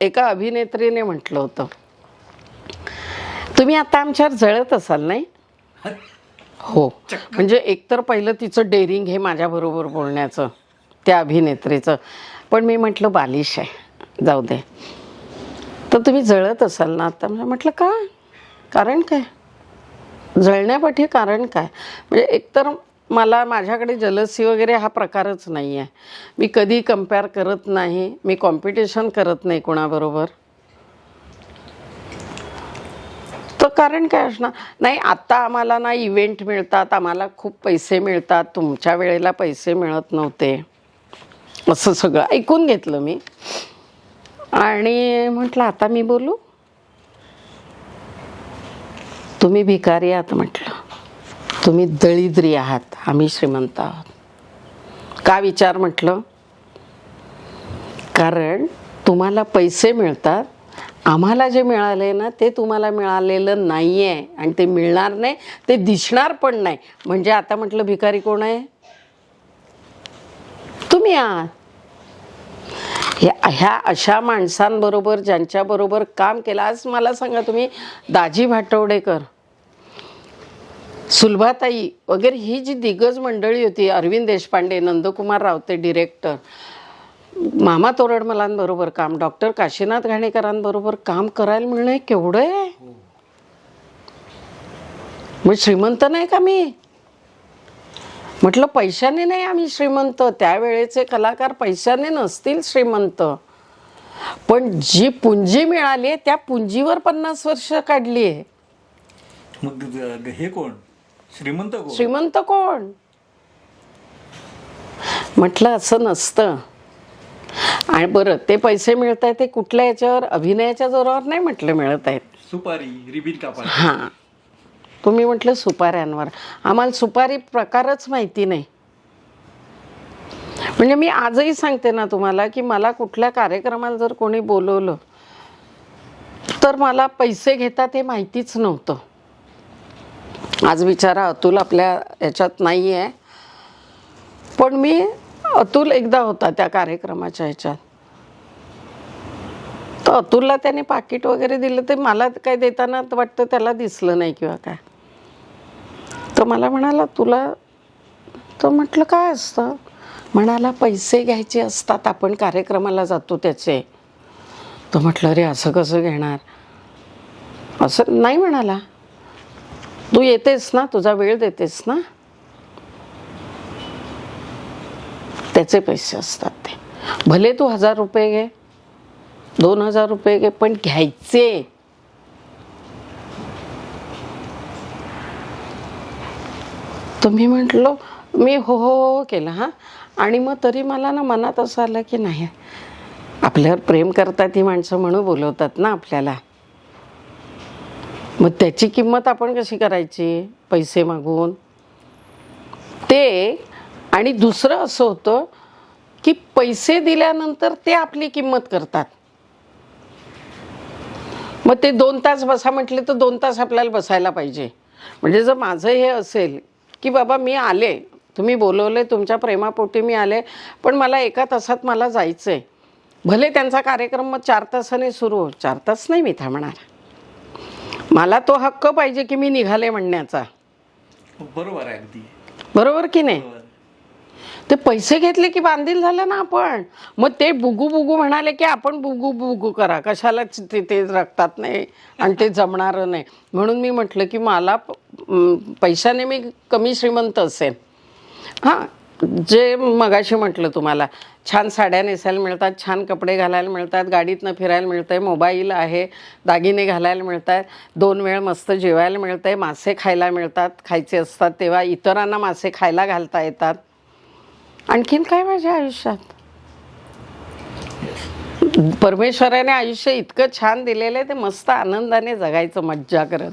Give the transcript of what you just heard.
एका अभिनेत्रीने म्हटलं होतं. तुम्ही आता आमच्यावर जळत असाल नाही? हो. म्हणजे एकतर पहिलं तिचं डेअरिंग हे माझ्याबरोबर बोलण्याचं त्या अभिनेत्रीचं. पण मी म्हटलं बालिश आहे. जाऊ दे. तर तुम्ही जळत असाल ना आता? म्हणजे म्हटलं का? कारण काय? जळण्यापाठी कारण काय? म्हणजे एकतर मला माझ्याकडे जलसी वगैरे हा प्रकारच नाही आहे मी कधी कंपेअर करत नाही मी कॉम्पिटिशन करत नाही कोणाबरोबर. तर कारण काय असणार? नाही आत्ता आम्हाला ना इव्हेंट मिळतात आम्हाला खूप पैसे मिळतात तुमच्या वेळेला पैसे मिळत नव्हते. असं सगळं ऐकून घेतलं मी. आणि म्हटलं आता मी बोलू? तुम्ही भिकारी आहात म्हटलं. तुम्ही दळिद्री आहात. आम्ही श्रीमंत आहोत. का विचार म्हटलं? कारण तुम्हाला पैसे मिळतात. आम्हाला जे मिळाले ना ते तुम्हाला मिळालेलं नाही आहे आणि ते मिळणार नाही ते दिसणार पण नाही. म्हणजे आता म्हटलं भिकारी कोण आहे? तुम्ही आहात. ह्या ह्या अशा माणसांबरोबर ज्यांच्याबरोबर काम केलं आज मला सांगा तुम्ही दाजी भाटवडेकर. सुलभाताई वगैरे ही जी दिग्गज मंडळी होती अरविंद देशपांडे नंदकुमार रावते डिरेक्टर मामा तोरडमलांबरोबर काम डॉक्टर काशीनाथ घाणेकरांबरोबर काम करायला मिळणं केवढं आहे? मग श्रीमंत नाही का मी? म्हटलं पैशाने नाही आम्ही श्रीमंत. त्यावेळेचे कलाकार पैशाने नसतील श्रीमंत. पण जी पुंजी मिळाली आहे त्या पुंजीवर पन्नास वर्ष काढली आहे. मग हे कोण? श्रीमंत कोण? श्रीमंत कोण? म्हटलं असं नसतं. आणि बरं ते पैसे मिळत आहेत ते कुठल्या याच्यावर? अभिनयाच्या जोरावर नाही म्हटलं मिळत आहेत सुपारी रिबीन कापायला हां. तुम्ही म्हटलं सुपाऱ्यांवर. आम्हाला सुपारी प्रकारच माहिती नाही. म्हणजे मी आजही सांगते ना तुम्हाला की मला कुठल्या कार्यक्रमाला जर कोणी बोलवलं तर मला पैसे घेतात हे माहितीच नव्हतं. आज बिचारा अतुल आपल्या ह्याच्यात नाही आहे पण मी अतुल एकदा होता त्या कार्यक्रमाच्या ह्याच्यात. तर अतुलला त्याने पाकिट वगैरे दिलं ते मला काय देताना वाटतं त्याला दिसलं नाही किंवा काय. तर मला म्हणाला तुला तर म्हटलं काय असतं? म्हणाला पैसे घ्यायचे असतात आपण कार्यक्रमाला जातो त्याचे. तर म्हटलं अरे असं कसं घेणार? असं नाही म्हणाला. तू येतेस ना? तुझा वेळ देतेस ना? त्याचे पैसे असतात ते. भले तू हजार रुपये घे दोन हजार रुपये घे पण घ्यायचे. तर मी मी हो हो हो, हो केलं हां? आणि मग तरी मला ना मनात असं आलं की नाही आपल्यावर प्रेम करतात ही माणसं म्हणून बोलवतात ना आपल्याला. मग त्याची किंमत आपण कशी करायची? पैसे मागून. ते आणि दुसरं असं होतं की पैसे दिल्यानंतर ते आपली किंमत करतात. मग ते दोन तास बसा म्हटले तर दोन तास आपल्याला बसायला पाहिजे. म्हणजे जर माझं हे असेल की बाबा मी आले तुम्ही बोलवले तुमच्या प्रेमापोटी मी आले पण मला एका तासात मला जायचं आहे भले त्यांचा कार्यक्रम मग चार तासाने सुरू हो, चार तास नाही मी थांबणार. मला तो हक्क पाहिजे की मी निघाले म्हणण्याचा. बरोबर आहे अगदी. बरोबर की नाही? बरोबर. ते पैसे घेतले की बांधील झालं ना आपण. मग ते बुगू बुगू म्हणाले की आपण बुगू बुगू करा. कशाला ते ते रक्तात नाही आणि ते जमणारं नाही. म्हणून मी म्हटलं की मला प- म, पैशाने मी कमी श्रीमंत असेल हां जे मगाशी म्हटलं तुम्हाला. छान साड्या नेसायला मिळतात छान कपडे घालायला मिळतात गाडीतनं फिरायला मिळतं आहे मोबाईल आहे दागिने घालायला मिळत आहेत दोन वेळ मस्त जेवायला मिळतं आहे मासे खायला मिळतात खायचे असतात तेव्हा इतरांना मासे खायला घालता येतात. आणखीन काय माझ्या आयुष्यात? परमेश्वराने आयुष्य इतकं छान दिलेलं आहे ते मस्त आनंदाने जगायचं मज्जा करत.